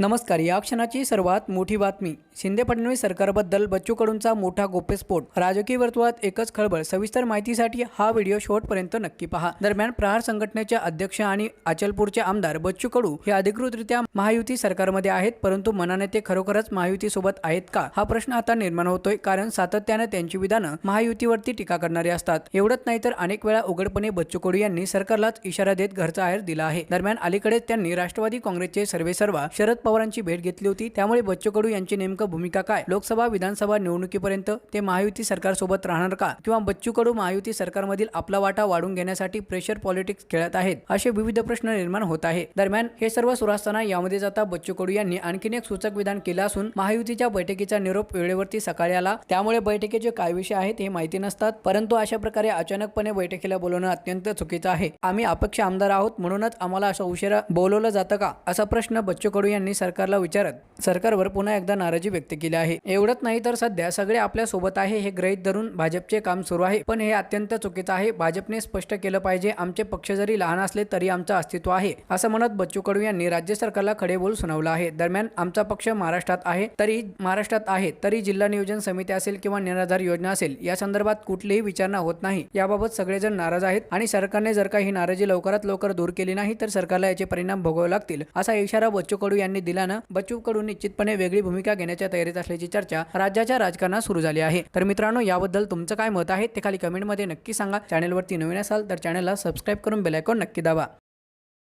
नमस्कार या क्षणाची सर्वात मोठी बातमी. शिंदे फडणवीस सरकारबद्दल बच्चू कडूंचा मोठा गोप्यस्फोट. राजकीय वर्तुळात एकच खळबळ. सविस्तर माहितीसाठी हा व्हिडिओ शेवटपर्यंत नक्की पहा. दरम्यान प्रहार संघटनेचे अध्यक्ष आणि अचलपूरचे आमदार बच्चू कडू हे अधिकृतरित्या महायुती सरकारमध्ये आहेत परंतु मनाने ते खरोखरच महायुतीसोबत आहेत का? हा प्रश्न आता निर्माण होतोय कारण सातत्याने त्यांची विधानं महायुतीवरती टीका करणारी असतात. एवढंच नाही तर अनेक वेळा उघडपणे बच्चू कडू यांनी सरकारलाच इशारा देत घरचा आहेर दिला आहे. दरम्यान अलीकडेच त्यांनी राष्ट्रवादी काँग्रेसचे सर्वेसर्वा शरद पवारांची भेट घेतली होती. त्यामुळे बच्चू कडू यांची नेमकं भूमिका काय? लोकसभा विधानसभा निवडणुकीपर्यंत ते महायुती सरकारसोबत राहणार का? किंवा बच्चू कडू महायुती सरकारमधील आपला वाटा वाढून घेण्यासाठी प्रेशर पॉलिटिक्स खेळत आहेत असे विविध प्रश्न निर्माण होत आहे दरम्यान हे सर्व सुरू असताना यामध्ये जाता बच्चू कडू यांनी आणखीन एक सूचक विधान केलं असून महायुतीच्या बैठकीचा निरोप वेळेवरती सकाळी आला. त्यामुळे बैठकीचे काय विषय आहेत हे माहिती नसतात परंतु अशा प्रकारे अचानकपणे बैठकीला बोलवणं अत्यंत चुकीचं आहे. आम्ही अपक्ष आमदार आहोत म्हणूनच आम्हाला असं उशिरा बोलवलं जातं का? असा प्रश्न बच्चू कडू यांनी सरकारला विचारत सरकारवर पुन्हा एकदा नाराजी व्यक्त केली आहे. एवढंच नाही तर सध्या सगळे आपल्यासोबत आहे हे ग्रहित धरून भाजपचे काम सुरू आहे. पण हे अत्यंत चुकीचं आहे. भाजपने स्पष्ट केलं पाहिजे आमचे पक्ष जरी लहान असले तरी आमचं अस्तित्व आहे असं म्हणत बच्चू कडू यांनी राज्य सरकारला खडे बोल सुनावलं आहे. दरम्यान आमचा पक्ष महाराष्ट्रात आहे तरी महाराष्ट्रात आहे तरी जिल्हा नियोजन समिती असेल किंवा निराधार योजना असेल या संदर्भात कुठलीही विचारणा होत नाही. याबाबत सगळेजण नाराज आहेत आणि सरकारने जर का ही नाराजी लवकरात लवकर दूर केली नाही तर सरकारला याचे परिणाम भोगावे लागतील असा इशारा बच्चू कडू यांनी दिल्यानं बच्चू कडून निश्चितपणे वेगळी भूमिका घेण्याच्या तयारीत असल्याची चर्चा राज्याच्या राजकारणात सुरू झाली आहे. तर मित्रांनो याबद्दल तुमचं काय मत आहे ते खाली कमेंटमध्ये नक्की सांगा. चॅनलवरती नवीन असाल तर चॅनलला सबस्क्राईब करून बेलायकॉन नक्की दाबा.